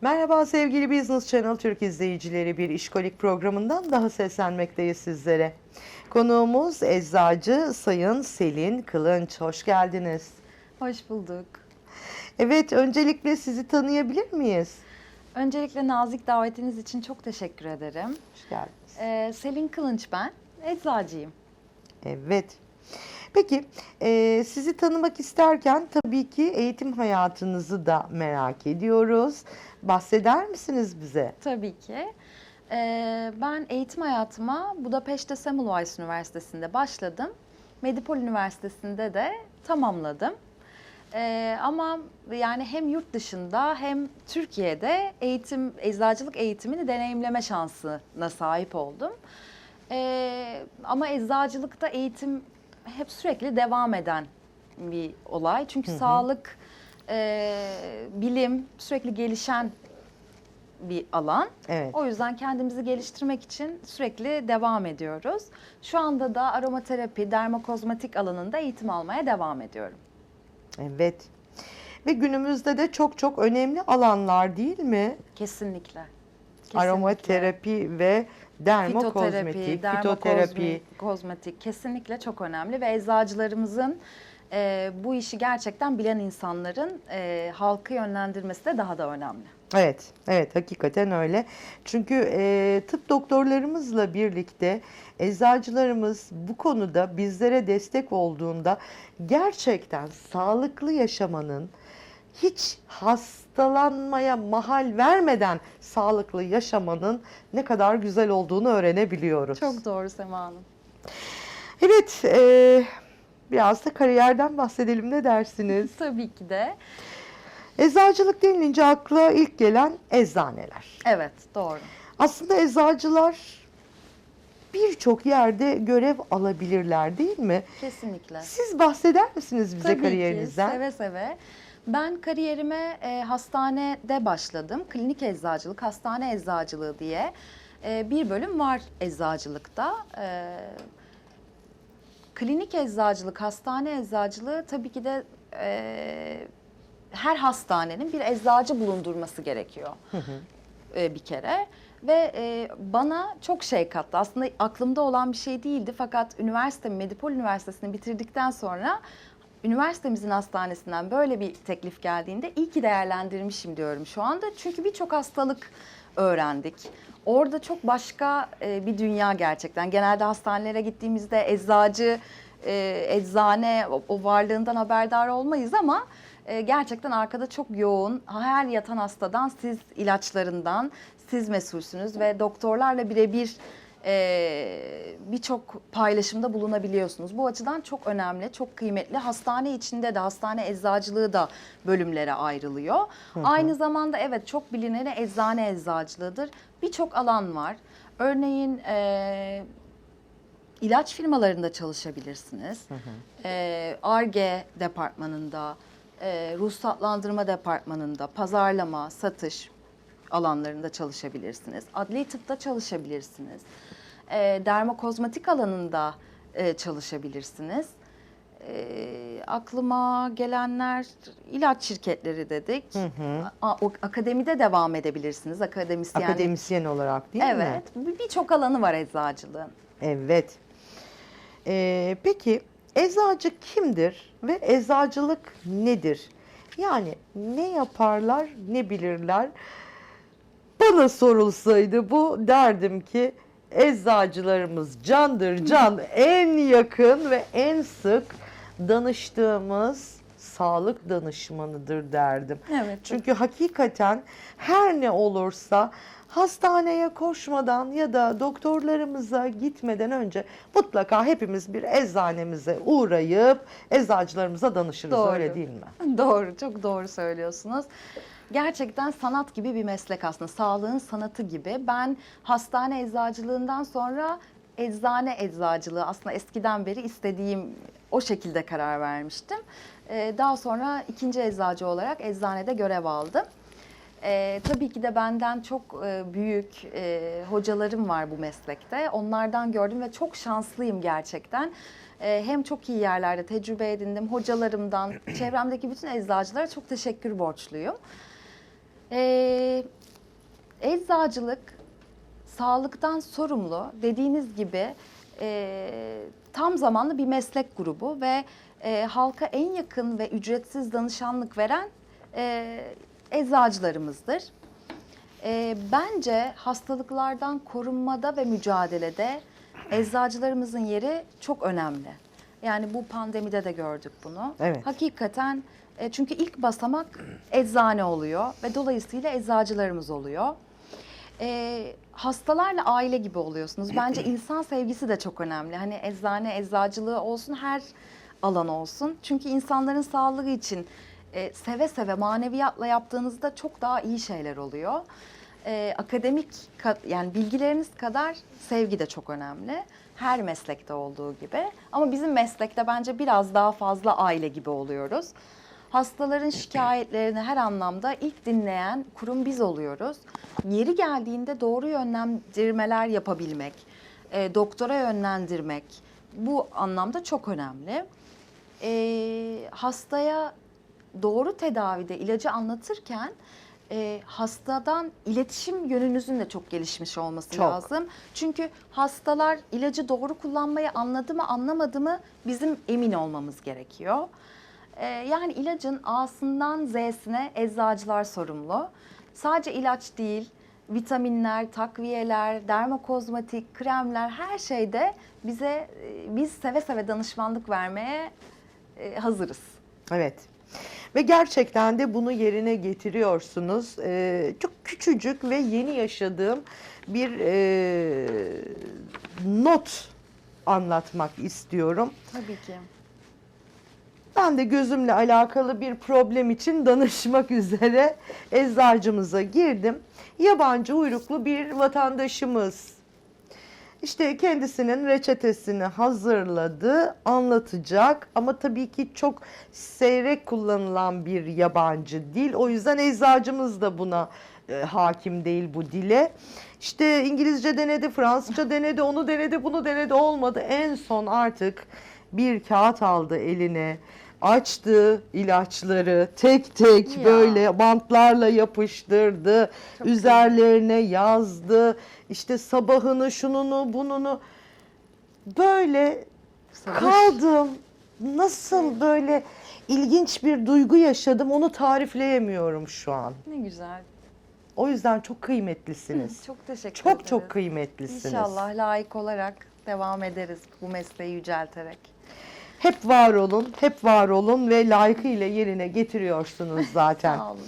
Merhaba sevgili Business Channel Türk izleyicileri bir işkolik programından daha seslenmekteyiz sizlere. Konuğumuz eczacı Sayın Selin Kılınç. Hoş geldiniz. Hoş bulduk. Evet öncelikle sizi tanıyabilir miyiz? Öncelikle nazik davetiniz için çok teşekkür ederim. Hoş geldiniz. Ee, Selin Kılınç ben, eczacıyım. Evet. Peki e, sizi tanımak isterken tabii ki eğitim hayatınızı da merak ediyoruz. Bahseder misiniz bize? Tabii ki. Ee, ben eğitim hayatıma Budapeşte Semmelweis Üniversitesi'nde başladım. Medipol Üniversitesi'nde de tamamladım. Ee, ama yani hem yurt dışında hem Türkiye'de eğitim, eczacılık eğitimini deneyimleme şansına sahip oldum. Ee, ama eczacılıkta eğitim hep sürekli devam eden bir olay. Çünkü sağlık, e, bilim sürekli gelişen bir alan. Evet. O yüzden kendimizi geliştirmek için sürekli devam ediyoruz. Şu anda da aromaterapi, dermokozmetik alanında eğitim almaya devam ediyorum. Evet. Ve günümüzde de çok çok önemli alanlar değil mi? Kesinlikle. Aromaterapi ve dermokozmetik, fitoterapi. fitoterapi, kozmetik kesinlikle çok önemli ve eczacılarımızın e, bu işi gerçekten bilen insanların e, halkı yönlendirmesi de daha da önemli. Evet, evet hakikaten öyle. Çünkü e, tıp doktorlarımızla birlikte eczacılarımız bu konuda bizlere destek olduğunda gerçekten sağlıklı yaşamanın hiç hastalanmaya mahal vermeden sağlıklı yaşamanın ne kadar güzel olduğunu öğrenebiliyoruz. Çok doğru Sema Hanım. Evet, e, biraz da kariyerden bahsedelim ne dersiniz? Tabii ki de. Eczacılık denilince akla ilk gelen eczaneler. Evet doğru. Aslında eczacılar birçok yerde görev alabilirler değil mi? Kesinlikle. Siz bahseder misiniz bize Tabii kariyerinizden? ki seve seve. Ben kariyerime e, hastanede başladım. Klinik eczacılık, hastane eczacılığı diye e, bir bölüm var eczacılıkta. E, klinik eczacılık, hastane eczacılığı tabii ki de e, her hastanenin bir eczacı bulundurması gerekiyor e, bir kere. Ve e, bana çok şey kattı. Aslında aklımda olan bir şey değildi. Fakat üniversite, Medipol Üniversitesi'ni bitirdikten sonra üniversitemizin hastanesinden böyle bir teklif geldiğinde iyi ki değerlendirmişim diyorum şu anda. Çünkü birçok hastalık öğrendik. Orada çok başka e, bir dünya gerçekten. Genelde hastanelere gittiğimizde eczacı, e, eczane o, o varlığından haberdar olmayız ama e, gerçekten arkada çok yoğun. Her yatan hastadan siz ilaçlarından siz mesulsünüz ve doktorlarla birebir e, birçok paylaşımda bulunabiliyorsunuz. Bu açıdan çok önemli, çok kıymetli. Hastane içinde de hastane eczacılığı da bölümlere ayrılıyor. Aynı zamanda evet çok bilineni eczane eczacılığıdır. Birçok alan var. Örneğin e, ilaç firmalarında çalışabilirsiniz. ARGE departmanında, e, ruhsatlandırma departmanında, pazarlama, satış alanlarında çalışabilirsiniz. Adli tıpta çalışabilirsiniz. E, dermokozmetik alanında e, çalışabilirsiniz. E, aklıma gelenler ilaç şirketleri dedik. A- o- akademide devam edebilirsiniz. Akademisyenlik. Akademisyen olarak değil mi? Evet. bir- Birçok alanı var eczacılığın. Evet. Ee, peki eczacı kimdir ve eczacılık nedir? Yani ne yaparlar, ne bilirler? Bana sorulsaydı bu derdim ki eczacılarımız candır can en yakın ve en sık danıştığımız sağlık danışmanıdır derdim. Evet. Çünkü hakikaten her ne olursa hastaneye koşmadan ya da doktorlarımıza gitmeden önce mutlaka hepimiz bir eczanemize uğrayıp eczacılarımıza danışırız Doğru. öyle değil mi? Doğru, çok doğru söylüyorsunuz. Gerçekten sanat gibi bir meslek aslında. Sağlığın sanatı gibi. Ben hastane eczacılığından sonra eczane eczacılığı aslında eskiden beri istediğim o şekilde karar vermiştim. Ee, daha sonra ikinci eczacı olarak eczanede görev aldım. Ee, tabii ki de benden çok e, büyük e, hocalarım var bu meslekte. Onlardan gördüm ve çok şanslıyım gerçekten. Ee, hem çok iyi yerlerde tecrübe edindim. Hocalarımdan, çevremdeki bütün eczacılara çok teşekkür borçluyum. Ee, eczacılık sağlıktan sorumlu dediğiniz gibi e, tam zamanlı bir meslek grubu ve e, halka en yakın ve ücretsiz danışanlık veren e, eczacılarımızdır. E, bence hastalıklardan korunmada ve mücadelede eczacılarımızın yeri çok önemli. Yani bu pandemide de gördük bunu. Evet. Hakikaten e, çünkü ilk basamak eczane oluyor ve dolayısıyla eczacılarımız oluyor. E, hastalarla aile gibi oluyorsunuz. Bence insan sevgisi de çok önemli. Hani eczane, eczacılığı olsun her alan olsun. Çünkü insanların sağlığı için e, seve seve maneviyatla yaptığınızda çok daha iyi şeyler oluyor. E, akademik ka- yani bilgileriniz kadar sevgi de çok önemli. Her meslekte olduğu gibi. Ama bizim meslekte bence biraz daha fazla aile gibi oluyoruz. Hastaların şikayetlerini her anlamda ilk dinleyen kurum biz oluyoruz. Yeri geldiğinde doğru yönlendirmeler yapabilmek, e, doktora yönlendirmek bu anlamda çok önemli. E, hastaya doğru tedavide ilacı anlatırken e, hastadan iletişim yönünüzün de çok gelişmiş olması Çok. lazım. Çünkü hastalar ilacı doğru kullanmayı anladı mı anlamadı mı bizim emin olmamız gerekiyor. Ee, yani ilacın A'sından Z'sine eczacılar sorumlu. Sadece ilaç değil, vitaminler, takviyeler, dermokozmetik, kremler her şeyde bize e, biz seve seve danışmanlık vermeye e, hazırız. Evet. Ve gerçekten de bunu yerine getiriyorsunuz. Ee, çok küçücük ve yeni yaşadığım bir e, not anlatmak istiyorum. Tabii ki. Ben de gözümle alakalı bir problem için danışmak üzere eczacımıza girdim. Yabancı uyruklu bir vatandaşımız. İşte kendisinin reçetesini hazırladı, anlatacak ama tabii ki çok seyrek kullanılan bir yabancı dil. O yüzden eczacımız da buna e, hakim değil bu dile. İşte İngilizce denedi, Fransızca denedi, onu denedi, bunu denedi olmadı. En son artık bir kağıt aldı eline. Açtı ilaçları tek tek Ya. böyle bantlarla yapıştırdı. Çok üzerlerine yazdı. İşte sabahını, şununu, bununu böyle Sabır. kaldım. Nasıl böyle ilginç bir duygu yaşadım onu tarifleyemiyorum şu an. Ne güzel. O yüzden çok kıymetlisiniz. Çok teşekkür Çok ederiz. çok kıymetlisiniz. İnşallah layık olarak devam ederiz bu mesleği yücelterek. Hep var olun, hep var olun ve layıkıyla yerine getiriyorsunuz zaten. Sağ olun.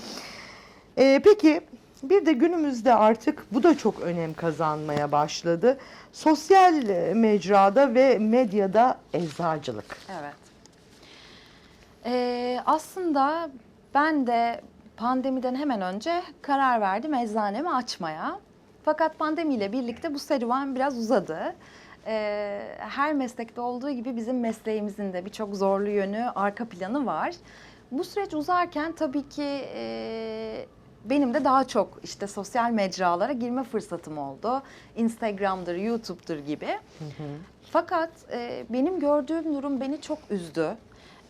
Ee, peki bir de günümüzde artık bu da çok önem kazanmaya başladı. Sosyal e, mecrada ve medyada eczacılık. Evet. Ee, aslında ben de pandemiden hemen önce karar verdim eczanemi açmaya. Fakat pandemiyle birlikte bu serüven biraz uzadı. Ee, her meslekte olduğu gibi bizim mesleğimizin de birçok zorlu yönü, arka planı var. Bu süreç uzarken tabii ki e, benim de daha çok işte sosyal mecralara girme fırsatım oldu. Instagram'dır, YouTube'dur gibi. Fakat e, benim gördüğüm durum beni çok üzdü.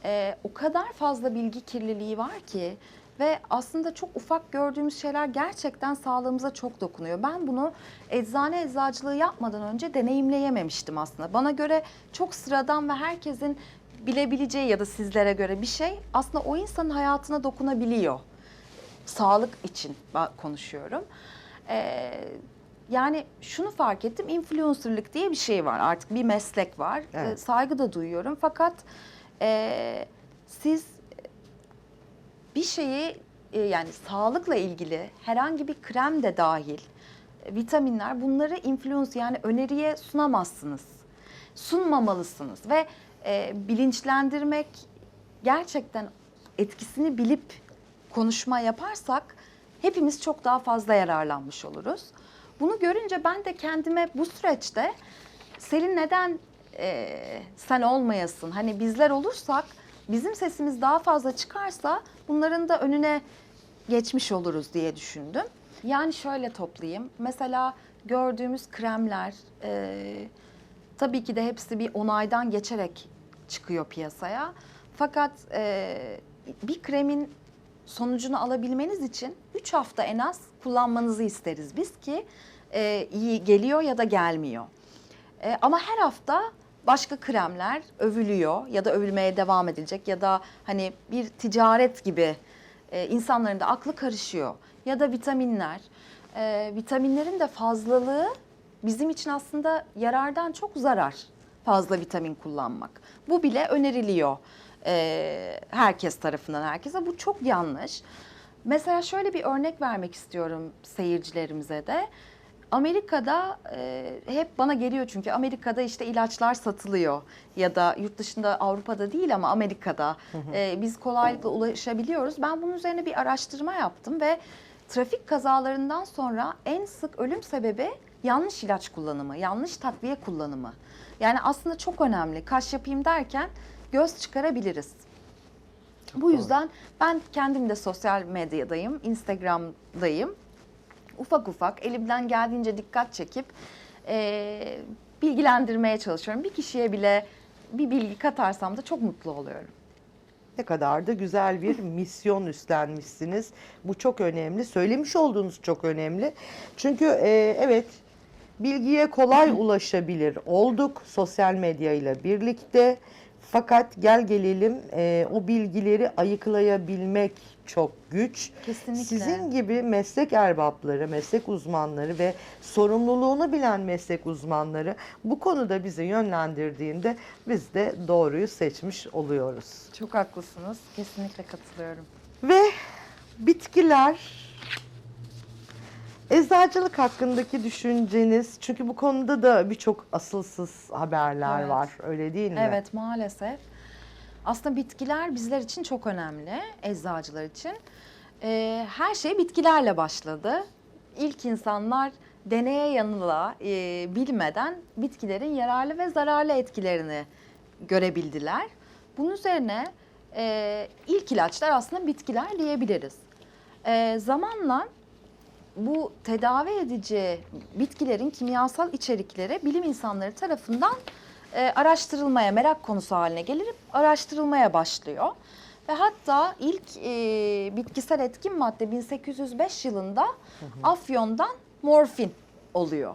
E, o kadar fazla bilgi kirliliği var ki ve aslında çok ufak gördüğümüz şeyler gerçekten sağlığımıza çok dokunuyor. Ben bunu eczane eczacılığı yapmadan önce deneyimleyememiştim aslında. Bana göre çok sıradan ve herkesin bilebileceği ya da sizlere göre bir şey aslında o insanın hayatına dokunabiliyor sağlık için konuşuyorum. Ee, yani şunu fark ettim, influencerlık diye bir şey var artık bir meslek var. Evet. Ee, saygı da duyuyorum fakat e, siz bir şeyi e, yani sağlıkla ilgili herhangi bir krem de dahil e, vitaminler bunları influence yani öneriye sunamazsınız. Sunmamalısınız ve e, bilinçlendirmek gerçekten etkisini bilip konuşma yaparsak hepimiz çok daha fazla yararlanmış oluruz. Bunu görünce ben de kendime bu süreçte Selin neden e, sen olmayasın? Hani bizler olursak bizim sesimiz daha fazla çıkarsa bunların da önüne geçmiş oluruz diye düşündüm. Yani şöyle toplayayım. Mesela gördüğümüz kremler e, tabii ki de hepsi bir onaydan geçerek çıkıyor piyasaya. Fakat e, bir kremin sonucunu alabilmeniz için 3 hafta en az kullanmanızı isteriz biz ki e, iyi geliyor ya da gelmiyor. E, ama her hafta başka kremler övülüyor ya da övülmeye devam edilecek ya da hani bir ticaret gibi e, insanların da aklı karışıyor. Ya da vitaminler. E, vitaminlerin de fazlalığı bizim için aslında yarardan çok zarar fazla vitamin kullanmak. Bu bile öneriliyor e, herkes tarafından herkese. Bu çok yanlış. Mesela şöyle bir örnek vermek istiyorum seyircilerimize de. Amerika'da e, hep bana geliyor çünkü Amerika'da işte ilaçlar satılıyor ya da yurt dışında Avrupa'da değil ama Amerika'da e, biz kolaylıkla ulaşabiliyoruz. Ben bunun üzerine bir araştırma yaptım ve trafik kazalarından sonra en sık ölüm sebebi yanlış ilaç kullanımı, yanlış takviye kullanımı. Yani aslında çok önemli. Kaş yapayım derken göz çıkarabiliriz. Bu doğru. yüzden ben kendim de sosyal medyadayım, Instagram'dayım. Ufak ufak elimden geldiğince dikkat çekip eee, bilgilendirmeye çalışıyorum. Bir kişiye bile bir bilgi katarsam da çok mutlu oluyorum. Ne kadar da güzel bir misyon üstlenmişsiniz. Bu çok önemli. Söylemiş olduğunuz çok önemli. Çünkü e, evet bilgiye kolay ulaşabilir olduk sosyal medya ile birlikte. Fakat gel gelelim e, o bilgileri ayıklayabilmek çok güç. Kesinlikle. Sizin gibi meslek erbapları, meslek uzmanları ve sorumluluğunu bilen meslek uzmanları bu konuda bizi yönlendirdiğinde biz de doğruyu seçmiş oluyoruz. Çok haklısınız. Kesinlikle katılıyorum. Ve bitkiler eczacılık hakkındaki düşünceniz çünkü bu konuda da birçok asılsız haberler Evet. var öyle değil mi? Evet maalesef. Aslında bitkiler bizler için çok önemli, eczacılar için. Ee, her şey bitkilerle başladı. İlk insanlar deneye yanıla e, bilmeden bitkilerin yararlı ve zararlı etkilerini görebildiler. Bunun üzerine e, ilk ilaçlar aslında bitkiler diyebiliriz. E, zamanla bu tedavi edici bitkilerin kimyasal içerikleri bilim insanları tarafından e, araştırılmaya, merak konusu haline gelip araştırılmaya başlıyor. Ve hatta ilk e, bitkisel etkin madde 1805 yılında afyondan morfin oluyor.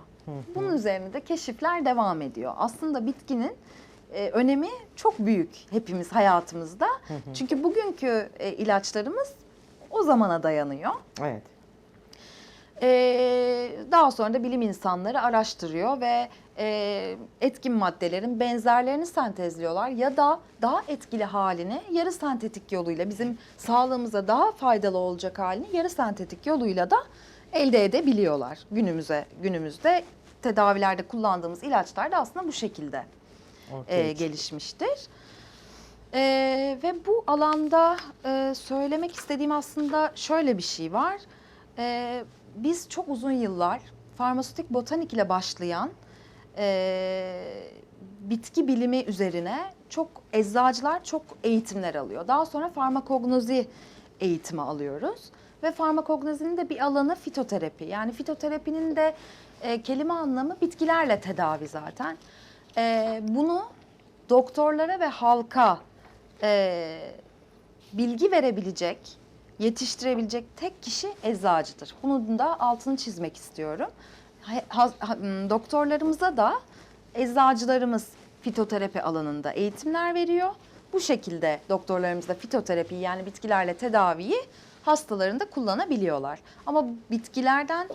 Bunun üzerine de keşifler devam ediyor. Aslında bitkinin e, önemi çok büyük hepimiz hayatımızda. Çünkü bugünkü e, ilaçlarımız o zamana dayanıyor. Evet. Ee, daha sonra da bilim insanları araştırıyor ve e, etkin maddelerin benzerlerini sentezliyorlar ya da daha etkili halini yarı sentetik yoluyla bizim sağlığımıza daha faydalı olacak halini yarı sentetik yoluyla da elde edebiliyorlar. Günümüze günümüzde tedavilerde kullandığımız ilaçlar da aslında bu şekilde ortaya e, gelişmiştir. E, ve bu alanda e, söylemek istediğim aslında şöyle bir şey var. E, biz çok uzun yıllar farmasötik botanik ile başlayan e, bitki bilimi üzerine çok eczacılar çok eğitimler alıyor. Daha sonra farmakognozi eğitimi alıyoruz. Ve farmakognozinin de bir alanı fitoterapi. Yani fitoterapinin de e, kelime anlamı bitkilerle tedavi zaten. E, bunu doktorlara ve halka e, bilgi verebilecek, yetiştirebilecek tek kişi eczacıdır. Bunun da altını çizmek istiyorum. Ha- ha- ha- m, doktorlarımıza da eczacılarımız fitoterapi alanında eğitimler veriyor. Bu şekilde doktorlarımız da fitoterapi yani bitkilerle tedaviyi hastalarında kullanabiliyorlar. Ama bitkilerden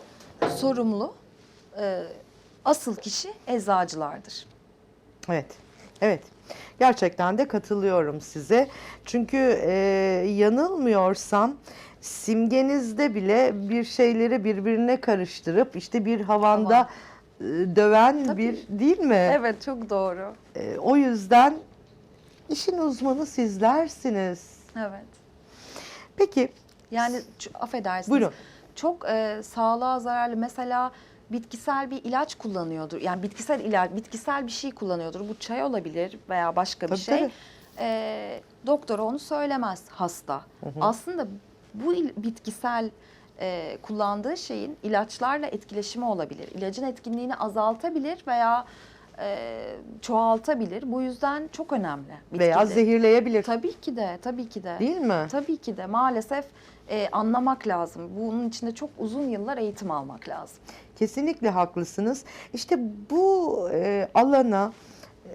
sorumlu e, asıl kişi eczacılardır. Evet. Evet. Gerçekten de katılıyorum size. Çünkü e, yanılmıyorsam simgenizde bile bir şeyleri birbirine karıştırıp işte bir havanda e, döven Tabii. bir değil mi? Evet çok doğru. E, o yüzden işin uzmanı sizlersiniz. Evet. Peki Yani ç- affedersiniz. Buyurun. Çok e, sağlığa zararlı mesela bitkisel bir ilaç kullanıyordur. Yani bitkisel ilaç, bitkisel bir şey kullanıyordur. Bu çay olabilir veya başka bir Tabii, şey. tabii. E, doktora onu söylemez hasta. Aslında bu il- bitkisel e, kullandığı şeyin ilaçlarla etkileşimi olabilir. İlacın etkinliğini azaltabilir veya e, çoğaltabilir. Bu yüzden çok önemli. Veya bitkide. zehirleyebilir. Tabii ki de, tabii ki de. Değil mi? Tabii ki de maalesef e, anlamak lazım. Bunun içinde çok uzun yıllar eğitim almak lazım. Kesinlikle haklısınız. İşte bu e, alana e,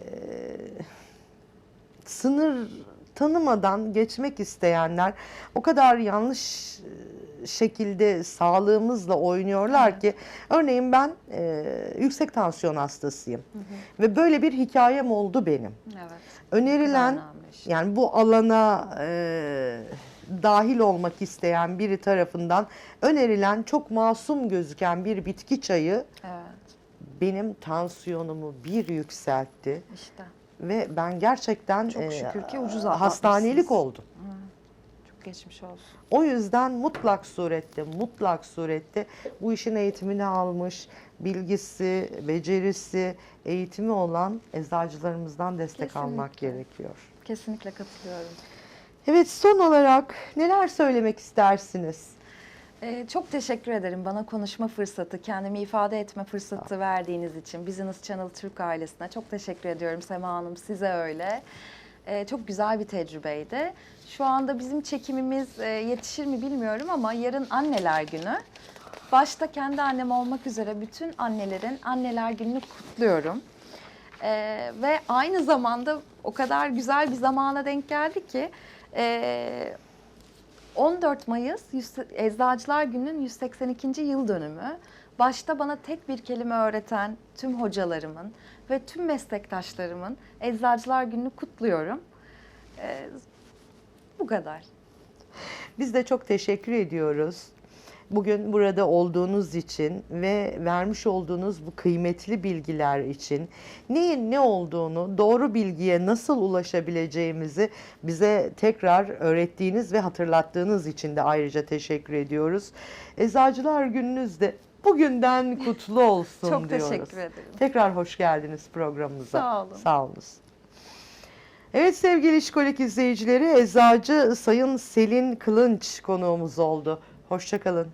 sınır tanımadan geçmek isteyenler o kadar yanlış şekilde sağlığımızla oynuyorlar ki örneğin ben e, yüksek tansiyon hastasıyım ve böyle bir hikayem oldu benim. Evet. Önerilen işte. yani bu alana e, dahil olmak isteyen biri tarafından önerilen çok masum gözüken bir bitki çayı Evet. benim tansiyonumu bir yükseltti işte ve ben gerçekten Çok e, şükür ki ucuz hastanelik atlatmışsınız. oldum. Çok geçmiş olsun. O yüzden mutlak surette, mutlak surette bu işin eğitimini almış, bilgisi, becerisi, eğitimi olan eczacılarımızdan destek almak Kesinlikle. gerekiyor. Kesinlikle katılıyorum. Evet son olarak neler söylemek istersiniz? Ee, çok teşekkür ederim bana konuşma fırsatı, kendimi ifade etme fırsatı verdiğiniz için. Business Channel Türk ailesine çok teşekkür ediyorum Sema Hanım, size öyle. Ee, çok güzel bir tecrübeydi. Şu anda bizim çekimimiz e, yetişir mi bilmiyorum ama yarın Anneler Günü. Başta kendi annem olmak üzere bütün annelerin Anneler Günü'nü kutluyorum. Ee, ve aynı zamanda o kadar güzel bir zamana denk geldi ki e, 14 Mayıs Eczacılar Günü'nün 182. yıl dönümü. Başta bana tek bir kelime öğreten tüm hocalarımın ve tüm meslektaşlarımın Eczacılar Günü'nü kutluyorum. Ee, bu kadar. Biz de çok teşekkür ediyoruz. Bugün burada olduğunuz için ve vermiş olduğunuz bu kıymetli bilgiler için neyin ne olduğunu, doğru bilgiye nasıl ulaşabileceğimizi bize tekrar öğrettiğiniz ve hatırlattığınız için de ayrıca teşekkür ediyoruz. Eczacılar gününüz de bugünden kutlu olsun Çok diyoruz. teşekkür ederim. Tekrar hoş geldiniz programımıza. Sağ olun. Sağ olunuz. Evet sevgili İşkolik izleyicileri, eczacı Sayın Selin Kılınç konuğumuz oldu. Hoşçakalın.